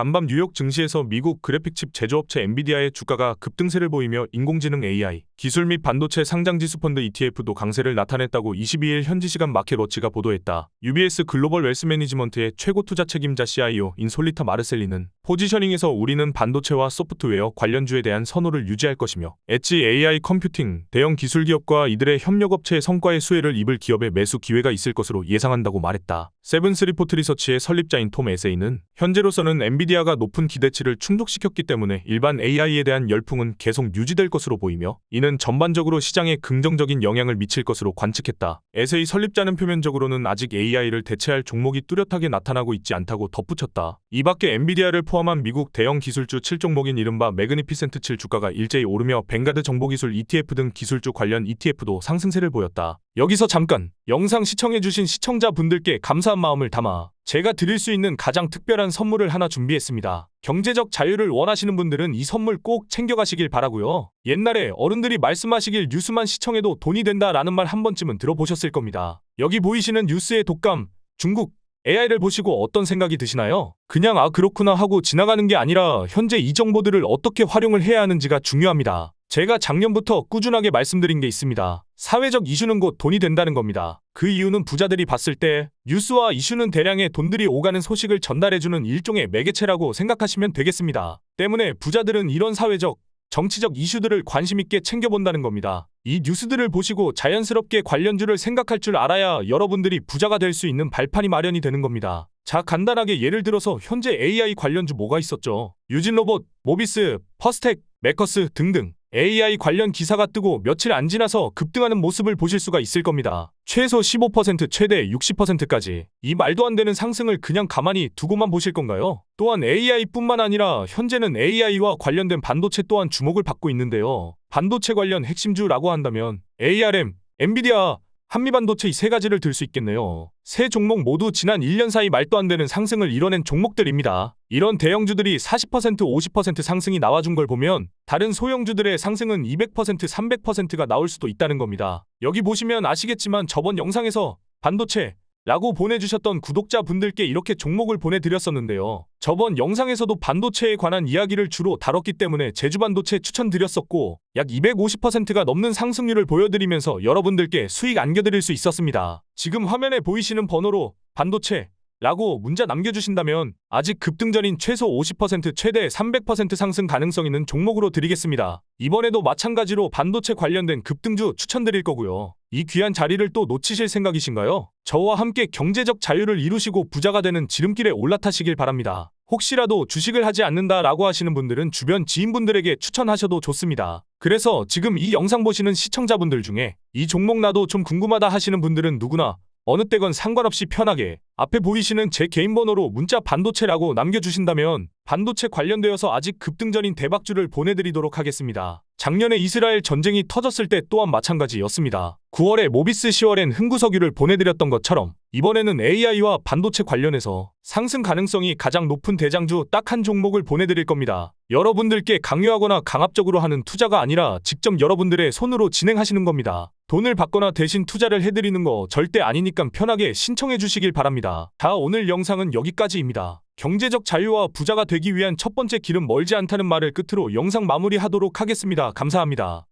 간밤 뉴욕 증시에서 미국 그래픽칩 제조업체 엔비디아의 주가가 급등세를 보이며 인공지능 AI, 기술 및 반도체 상장지수 펀드 ETF도 강세를 나타냈다고 22일 현지 시간 마켓워치가 보도했다. UBS 글로벌 웰스 매니지먼트의 최고 투자 책임자 CIO인 솔리타 마르셀리는 포지셔닝에서 우리는 반도체와 소프트웨어 관련주에 대한 선호를 유지할 것이며 엣지 AI 컴퓨팅, 대형 기술 기업과 이들의 협력업체의 성과의 수혜를 입을 기업의 매수 기회가 있을 것으로 예상한다고 말했다. 세븐스리포트 리서치의 설립자인 톰 에세이는 현재로서는 엔비디아가 높은 기대치를 충족시켰기 때문에 일반 AI에 대한 열풍은 계속 유지될 것으로 보이며 이는 전반적으로 시장에 긍정적인 영향을 미칠 것으로 관측했다. 에세이 설립자는 표면적으로는 아직 AI를 대체할 종목이 뚜렷하게 나타나고 있지 않다고 덧붙였다. 이 밖에 엔비디아를 포함 한 미국 대형 기술주 7종목인 이른바 매그니피센트 7 주가가 일제히 오르며 뱅가드 정보기술 ETF 등 기술주 관련 ETF도 상승세를 보였다. 여기서 잠깐 영상 시청해주신 시청자분들께 감사한 마음을 담아 제가 드릴 수 있는 가장 특별한 선물을 하나 준비했습니다. 경제적 자유를 원하시는 분들은 이 선물 꼭 챙겨가시길 바라고요. 옛날에 어른들이 말씀하시길 뉴스만 시청해도 돈이 된다라는 말 한 번쯤은 들어보셨을 겁니다. 여기 보이시는 뉴스의 독감, 중국, AI를 보시고 어떤 생각이 드시나요? 그냥 아 그렇구나 하고 지나가는 게 아니라 현재 이 정보들을 어떻게 활용을 해야 하는지가 중요합니다. 제가 작년부터 꾸준하게 말씀드린 게 있습니다. 사회적 이슈는 곧 돈이 된다는 겁니다. 그 이유는 부자들이 봤을 때 뉴스와 이슈는 대량의 돈들이 오가는 소식을 전달해주는 일종의 매개체라고 생각하시면 되겠습니다. 때문에 부자들은 이런 사회적, 정치적 이슈들을 관심있게 챙겨본다는 겁니다. 이 뉴스들을 보시고 자연스럽게 관련주를 생각할 줄 알아야 여러분들이 부자가 될 수 있는 발판이 마련이 되는 겁니다. 자, 간단하게 예를 들어서 현재 AI 관련주 뭐가 있었죠? 유진로봇, 모비스, 퍼스텍, 메커스 등등. AI 관련 기사가 뜨고 며칠 안 지나서 급등하는 모습을 보실 수가 있을 겁니다. 최소 15% 최대 60%까지. 이 말도 안 되는 상승을 그냥 가만히 두고만 보실 건가요? 또한 AI뿐만 아니라 현재는 AI와 관련된 반도체 또한 주목을 받고 있는데요. 반도체 관련 핵심주라고 한다면 ARM, 엔비디아, 한미반도체 이 세 가지를 들 수 있겠네요. 세 종목 모두 지난 1년 사이 말도 안 되는 상승을 이뤄낸 종목들입니다. 이런 대형주들이 40% 50% 상승이 나와준 걸 보면 다른 소형주들의 상승은 200% 300%가 나올 수도 있다는 겁니다. 여기 보시면 아시겠지만 저번 영상에서 반도체 라고 보내주셨던 구독자분들께 이렇게 종목을 보내드렸었는데요. 저번 영상에서도 반도체에 관한 이야기를 주로 다뤘기 때문에 제주반도체 추천드렸었고 약 250%가 넘는 상승률을 보여드리면서 여러분들께 수익 안겨드릴 수 있었습니다. 지금 화면에 보이시는 번호로 반도체 라고 문자 남겨주신다면 아직 급등 전인 최소 50% 최대 300% 상승 가능성 있는 종목으로 드리겠습니다. 이번에도 마찬가지로 반도체 관련된 급등주 추천드릴 거고요. 이 귀한 자리를 또 놓치실 생각이신가요? 저와 함께 경제적 자유를 이루시고 부자가 되는 지름길에 올라타시길 바랍니다. 혹시라도 주식을 하지 않는다라고 하시는 분들은 주변 지인분들에게 추천하셔도 좋습니다. 그래서 지금 이 영상 보시는 시청자분들 중에 이 종목 나도 좀 궁금하다 하시는 분들은 누구나 어느 때건 상관없이 편하게 앞에 보이시는 제 개인 번호로 문자 반도체라고 남겨주신다면 반도체 관련되어서 아직 급등전인 대박주를 보내드리도록 하겠습니다. 작년에 이스라엘 전쟁이 터졌을 때 또한 마찬가지였습니다. 9월에 모비스 10월엔 흥구석유를 보내드렸던 것처럼 이번에는 AI와 반도체 관련해서 상승 가능성이 가장 높은 대장주 딱 한 종목을 보내드릴 겁니다. 여러분들께 강요하거나 강압적으로 하는 투자가 아니라 직접 여러분들의 손으로 진행하시는 겁니다. 돈을 받거나 대신 투자를 해드리는 거 절대 아니니까 편하게 신청해 주시길 바랍니다. 자, 오늘 영상은 여기까지입니다. 경제적 자유와 부자가 되기 위한 첫 번째 길은 멀지 않다는 말을 끝으로 영상 마무리하도록 하겠습니다. 감사합니다.